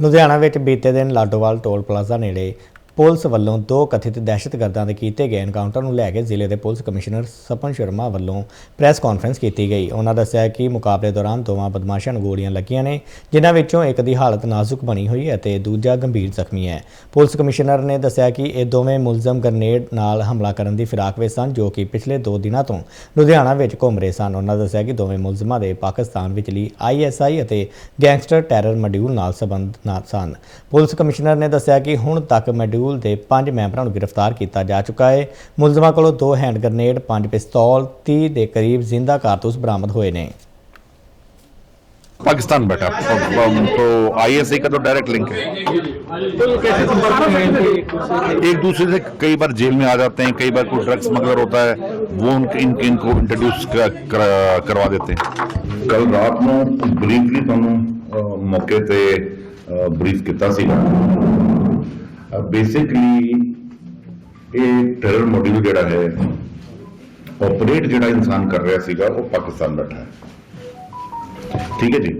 ਲੁਧਿਆਣਾ ਵਿੱਚ ਬੀਤੇ ਦਿਨ ਲਾਡੋਵਾਲ ਟੋਲ ਪਲਾਜ਼ਾ ਨੇੜੇ ਪੁਲਿਸ ਵੱਲੋਂ ਦੋ ਕਥਿਤ ਦਹਿਸ਼ਤਗਰਦਾਂ ਦੇ ਕੀਤੇ ਗਏ ਐਨਕਾਊਂਟਰ ਨੂੰ ਲੈ ਕੇ ਜ਼ਿਲ੍ਹੇ ਦੇ ਪੁਲਿਸ ਕਮਿਸ਼ਨਰ ਸਪਨ ਸ਼ਰਮਾ ਵੱਲੋਂ ਪ੍ਰੈਸ ਕਾਨਫਰੰਸ ਕੀਤੀ ਗਈ। ਉਹਨਾਂ ਦੱਸਿਆ ਕਿ ਮੁਕਾਬਲੇ ਦੌਰਾਨ ਦੋਵਾਂ ਬਦਮਾਸ਼ਾਂ ਨੂੰ ਗੋਲੀਆਂ ਲੱਗੀਆਂ ਨੇ, ਜਿਨ੍ਹਾਂ ਵਿੱਚੋਂ ਇੱਕ ਦੀ ਹਾਲਤ ਨਾਜ਼ੁਕ ਬਣੀ ਹੋਈ ਹੈ ਅਤੇ ਦੂਜਾ ਗੰਭੀਰ ਜ਼ਖਮੀ ਹੈ। ਪੁਲਿਸ ਕਮਿਸ਼ਨਰ ਨੇ ਦੱਸਿਆ ਕਿ ਇਹ ਦੋਵੇਂ ਮੁਲਜ਼ਮ ਗ੍ਰਨੇਡ ਨਾਲ ਹਮਲਾ ਕਰਨ ਦੀ ਫਿਰਾਕ ਵਿੱਚ ਸਨ, ਜੋ ਕਿ ਪਿਛਲੇ 2 ਦਿਨਾਂ ਤੋਂ ਲੁਧਿਆਣਾ ਵਿੱਚ ਘੁੰਮ ਰਹੇ ਸਨ। ਉਹਨਾਂ ਦੱਸਿਆ ਕਿ ਦੋਵੇਂ ਮੁਲਜ਼ਮਾਂ ਦੇ ਪਾਕਿਸਤਾਨ ਵਿਚਲੀ ਆਈਐਸਆਈ ਅਤੇ ਗੈਂਗਸਟਰ ਟੈਰਰ ਮੋਡਿਊਲ ਨਾਲ ਸੰਬੰਧ ਸਨ। ਪੁਲਿਸ ਕਮਿਸ਼ਨਰ ਨੇ ਦੱਸਿਆ ਕਿ ਹੁਣ ਤੱਕ ਮੋਡਿਊਲ ਦੇ 5 ਮੈਂਬਰਾਂ ਨੂੰ ਗ੍ਰਿਫਤਾਰ ਕੀਤਾ ਜਾ ਚੁੱਕਾ ਹੈ ਮੁਲਜ਼ਮਾਂ ਕੋਲੋਂ ਦੋ ਹੈਂਡ ਗ੍ਰਨੇਡ 5 ਪਿਸਤੌਲ 30 ਦੇ ਕਰੀਬ ਜ਼ਿੰਦਾ ਕਾਰਤੂਸ ਬਰਾਮਦ ਹੋਏ ਨੇ पाकिस्तान बैठा तो आईएसआई का तो डायरेक्ट लिंक है एक दूसरे से कई बार जेल में आ जाते हैं कई बार कोई ड्रग स्मगलर होता है वो उनके इन, इनको इंट्रोड्यूस कर, कर, करवा देते हैं ਕੱਲ ਰਾਤ ਨੂੰ ਬਰੀਫਲੀ ਤੁਹਾਨੂੰ ਅਹ, ਮੌਕੇ ਤੇ ਬਰੀਫ ਕੀਤਾ ਸੀਗਾ ਬੇਸਿਕਲੀ ਇਹ ਟੈਰਰ ਮੋਡਿਊਲ ਜਿਹੜਾ ਹੈ ਆਪਰੇਟ ਜਿਹੜਾ ਇਨਸਾਨ ਕਰ ਰਿਹਾ ਸੀਗਾ, ਉਹ ਪਾਕਿਸਤਾਨ ਬੈਠਾ ਹੈ। ਠੀਕ ਹੈ ਜੀ?